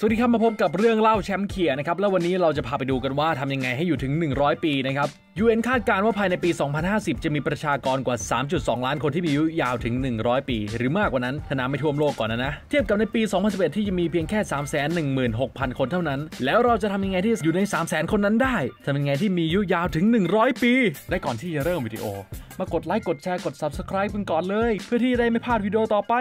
สวัสดีครับมาพบกับเรื่องเล่าแชมป์เขียนะครับ แล้ววันนี้เราจะพาไปดูกันว่าทำยังไงให้อยู่ถึง 100 ปีนะครับ UN คาดการณ์ว่าภายในปี 2050 จะมีประชากรกว่า 3.2 ล้านคนที่มีอายุยาวถึง 100 ปี หรือมากกว่านั้นถ้าน้ำไม่ท่วมโลกก่อนนะนะ เทียบกับในปี 2011 ที่จะมีเพียงแค่ 316,000 คนเท่านั้น แล้วเราจะทำยังไงที่อยู่ใน 300,000 คนนั้นได้ทำยังไงที่มีอายุยาวถึง 100 ปี และก่อนที่จะเริ่มวิดีโอ มากดไลค์กดแชร์กด Subscribe กันก่อนเลย เพื่อที่จะได้ไม่พลาดวิดีโอต่อไป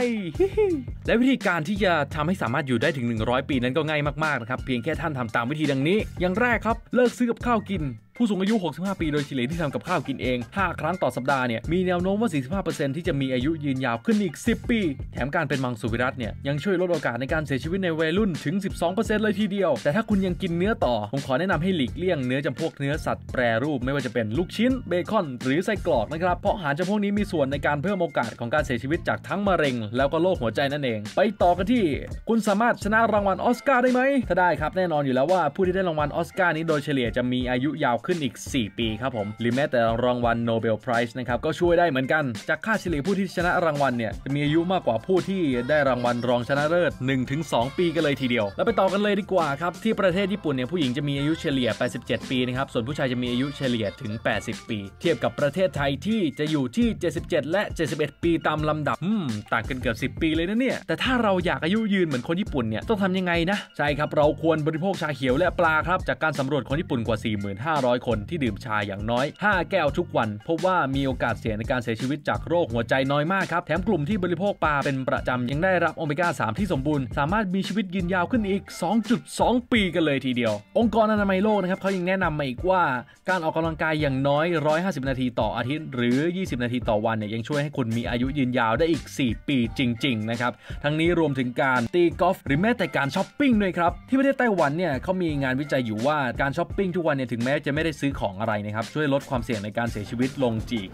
และวิธีการที่จะทำให้สามารถอยู่ได้ถึง 100 ปีนั้นก็ง่ายมากๆนะครับเพียงแค่ท่านทำตามวิธีดังนี้ อย่างแรกครับเลิกซื้อกับข้าวกิน ผู้สูงอายุ 65 ปีโดยเฉลี่ยที่ทำกับข้าวกินเอง 5 ครั้งต่อสัปดาห์เนี่ยมีแนวโน้มว่า 45%ที่จะมีอายุยืนยาวขึ้นอีก 10 ปี แถมการเป็นมังสวิรัตเนี่ยยังช่วยลดโอกาสในการเสียชีวิตในวัยรุ่นถึง 12%เลยทีเดียว แต่ถ้าคุณยังกินเนื้อต่อ ผมขอแนะนำให้หลีกเลี่ยงเนื้อจำพวกเนื้อสัตว์แปรรูปไม่ว่าจะเป็นลูกชิ้นเบคอน หรือไส้กรอกนะครับ เพราะอาหารจำพวกนี้มีส่วนในการเพิ่มโอกาสของการเสียชีวิตจากทั้งมะเร็ง แล้วก็โรคหัวใจนั่นเอง ไปต่อกันที่ คุณสามารถชนะรางวัลออสการ์ได้ไหมถ้าได้ครับแน่นอนอยู่แล้วว่าผู้ที่ได้รางวัลออสการ์นี้โดยเฉลี่ยจะมีอายุยาวขึ้นอีก 4 ปีครับผม หรือแม้แต่รางวัลโนเบลไพรส์นะครับ ก็ช่วยได้เหมือนกัน จากค่าเฉลี่ยผู้ที่ชนะรางวัลเนี่ย จะมีอายุมากกว่าผู้ที่ได้รางวัลรองชนะเลิศ 1-2 ปีกันเลยทีเดียว แล้วไปต่อกันเลยดีกว่าครับ ที่ประเทศญี่ปุ่นเนี่ยผู้หญิงจะมีอายุเฉลี่ย 87 ปีนะครับ ส่วนผู้ชายจะมีอายุเฉลี่ยถึง 80 ปี เทียบกับประเทศไทยที่จะอยู่ที่ 77 และ 71 ปีตามลำดับอืมต่างกันเกือบ 10 ปีเลยนะเนี่ย แต่ถ้าเราอยากอายุยืนเหมือนคนญี่ปุ่นเนี่ยต้องทำยังไงนะ ใช่ครับ เราควรบริโภคชาเขียวและปลาครับ จากการสำรวจคนญี่ปุ่นกว่า500 คนที่ดื่มชาอย่างน้อย 5 แก้วทุกวัน พบว่ามีโอกาสเสี่ยงในการเสียชีวิตจากโรคหัวใจน้อยมากครับ แถมกลุ่มที่บริโภคปลาเป็นประจำยังได้รับโอเมก้า 3 ที่สมบูรณ์ สามารถมีชีวิตยืนยาวขึ้นอีก 2.2 ปีกันเลยทีเดียว องค์กรอนามัยโลกนะครับเขายังแนะนำมาอีกว่า การออกกำลังกายอย่างน้อย 150 นาทีต่ออาทิตย์ หรือ 20 นาทีต่อวันเนี่ยยังช่วยให้คุณมีอายุยืนยาวได้อีก 4 ปีจริง ๆ นะครับ ทั้งนี้รวมถึงการตีกอล์ฟหรือแม้แต่การช้อปปิ้งด้วยครับที่ประเทศไต้หวันเนี่ยเขามีงานวิจัยอยู่ว่าการช้อปปิ้งทุกวันเนี่ยถึงแม้จะไม่ได้ซื้อของอะไรนะครับ ช่วยลดความเสี่ยงในการเสียชีวิตลงจีก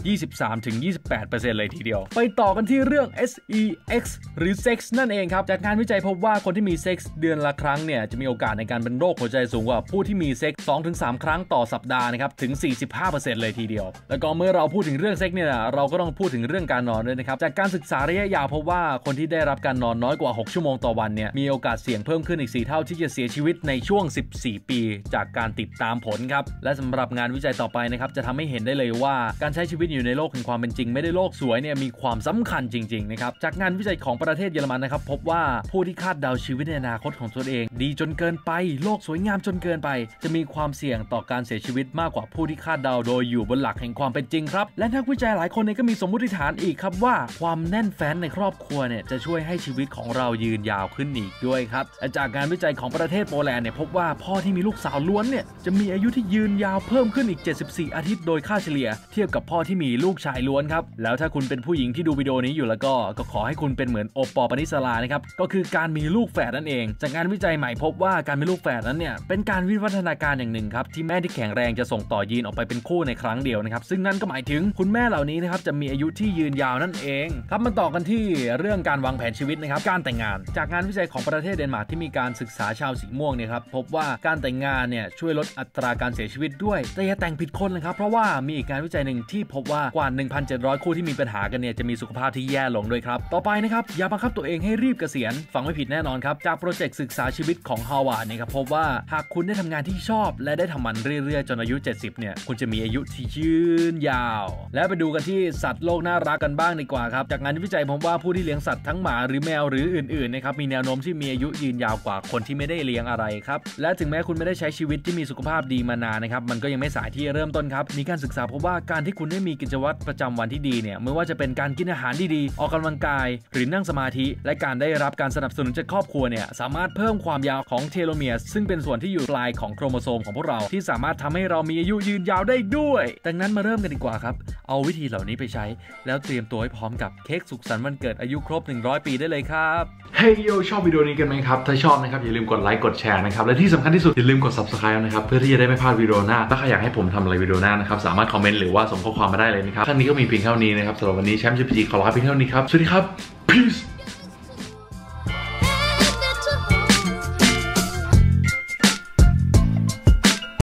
23-28%เลยทีเดียว ไปต่อกันที่เรื่อง SEX หรือเซ็กส์นั่นเองครับ จากงานวิจัยพบว่าคนที่มีเซ็กส์เดือนละครั้งเนี่ยจะมีโอกาสในการเป็นโรคหัวใจสูงกว่าผู้ที่มีเซ็กส์2-3 ครั้งต่อสัปดาห์นะครับถึง 45%เลยทีเดียว แล้วก็เมื่อเราพูดถึงเรื่องเซ็กส์เนี่ยเราก็ต้องพูดถึงเรื่องการนอนด้วยนะครับ จากการศึกษาระยะยาวพบว่าคนที่ได้รับการนอนน้อยกว่า 6 ชั่วโมงต่อวันเนี่ยมีโอกาสเสี่ยงเพิ่มขึ้นอีก 4 เท่าที่จะเสียชีวิตในช่วง 14 ปี จากการติดตามผลครับและสำหรับงานวิจัยต่อไปนะครับจะทำให้เห็นได้เลยว่าการใช้ชีวิตอยู่ในโลกแห่งความเป็นจริง ไม่ได้โลกสวยเนี่ยมีความสำคัญจริงๆนะครับจากงานวิจัยของประเทศเยอรมันนะครับพบว่าผู้ที่คาดเดาชีวิตในอนาคตของตัวเอง ดีจนเกินไป โลกสวยงามจนเกินไป จะมีความเสี่ยงต่อการเสียชีวิตมากกว่าผู้ที่คาดเดาโดยอยู่บนหลักแห่งความเป็นจริงครับและนักวิจัยหลายคนเนี่ยก็มีสมมติฐานอีกครับว่าความแน่นแฟ้นในครอบครัวเนี่ยจะช่วยให้ชีวิตของเรายืนยาวขึ้นอีกด้วยครับจากการวิจัยของประเทศโปแลนด์เนี่ยพบว่าพ่อที่มีลูกสาวล้วนเนี่ยจะมีอายุที่ยืนยาวเพิ่มขึ้นอีก 74 อาทิตย์โดยค่าเฉลี่ย เทียบกับพ่อที่มีลูกชายล้วนครับ แล้วถ้าคุณเป็นผู้หญิงที่ดูวิดีโอนี้อยู่แล้วก็ ก็ขอให้คุณเป็นเหมือนโอปอปนิสลานะครับ ก็คือการมีลูกแฝดนั่นเอง จากงานวิจัยใหม่พบว่าการมีลูกแฝดนั้นเนี่ยเป็นการวิวัฒนาการอย่างหนึ่งครับที่แม่ที่แข็งแรงจะส่งต่อยีนออกไปเป็นคู่ในครั้งเดียวนะครับซึ่งนั่นก็หมายถึงคุณแม่เหล่านี้นะครับจะมีอายุที่ยืนยาวนั่นเองครับมาต่อกันที่เรื่องการวางแผนชีวิตนะครับการแต่งงาน จากงานวิจัยของประเทศเดนมาร์กที่มีการศึกษาชาวสีม่วงเนี่ยครับพบว่าการแต่งงานเนี่ยช่วยลดอัตราการเสียชีวิตด้วย แต่อย่าแต่งผิดคนนะครับเพราะว่ามีอีกงานวิจัยหนึ่งที่พบว่ากว่า 1,700 คู่ที่มีปัญหากันเนี่ยจะมีสุขภาพที่แย่ลงด้วยครับ ต่อไปนะครับอย่าบังคับตัวเองให้รีบเกษียณฟังไม่ผิดแน่นอนครับ จากโปรเจกต์ศึกษาชีวิตของฮาวาดเนี่ยครับพบว่าหากคุณได้ทำงานที่ชอบ และได้ทำมันเรื่อยๆ จนอายุ 70 เนี่ยคุณจะมีอายุที่ยืนยาว และไปดูกันที่สัตว์โลกน่ารักกันบ้างดีกว่าครับจากงานวิจัยพบว่าผู้ที่เลี้ยงสัตว์ทั้งหมาหรือแมวหรืออื่นๆนะครับมีแนวโน้มที่มีอายุยืนยาวกว่าคนที่ไม่ได้เลี้ยงอะไรครับและถึงแม้คุณไม่ได้ใช้ชีวิตที่มีสุขภาพดีมานานนะครับมันก็ยังไม่สายที่เริ่มต้นครับ มีการศึกษาพบว่าการที่คุณได้มีกิจวัตรประจำวันที่ดีเนี่ยไม่ว่าจะเป็นการกินอาหารดีๆ ออกกำลังกาย หรือนั่งสมาธิ และการได้รับการสนับสนุนจากครอบครัวเนี่ยสามารถเพิ่มความยาวของเทโลเมียร์ซึ่งเป็นส่วนที่อยู่ปลายของโครโมโซมของพวกเราที่สามารถทำให้เรามีอายุยืนยาวได้ด้วย ดังนั้นมาเริ่มกันดีกว่าครับ เอาวิธีเหล่านี้ไปใช้ แล้วเตรียมตัวให้พร้อมกับเค้กสุขสันต์วันเกิดอายุครบ 100 ปีได้เลยครับเฮ้ยโยชอบวิดีโอนี้กันไหมครับถ้าชอบนะครับอย่าลืมกดไลค์กดแชร์นะครับและที่สำคัญที่สุดอย่าลืมกด subscribe นะครับเพื่อที่จะได้ไม่พลาดวิดีโอหน้า ถ้าใครอยากให้ผมทำอะไรวิดีโอหน้านะครับ สามารถคอมเมนต์หรือว่าส่งข้อความมาได้เลยนะครับครั้งนี้ก็มีเพียงเท่านี้นะครับสำหรับวันนี้แชมป์จีพีขอลาเพียงเท่านี้ครับ สวัสดีครับ peace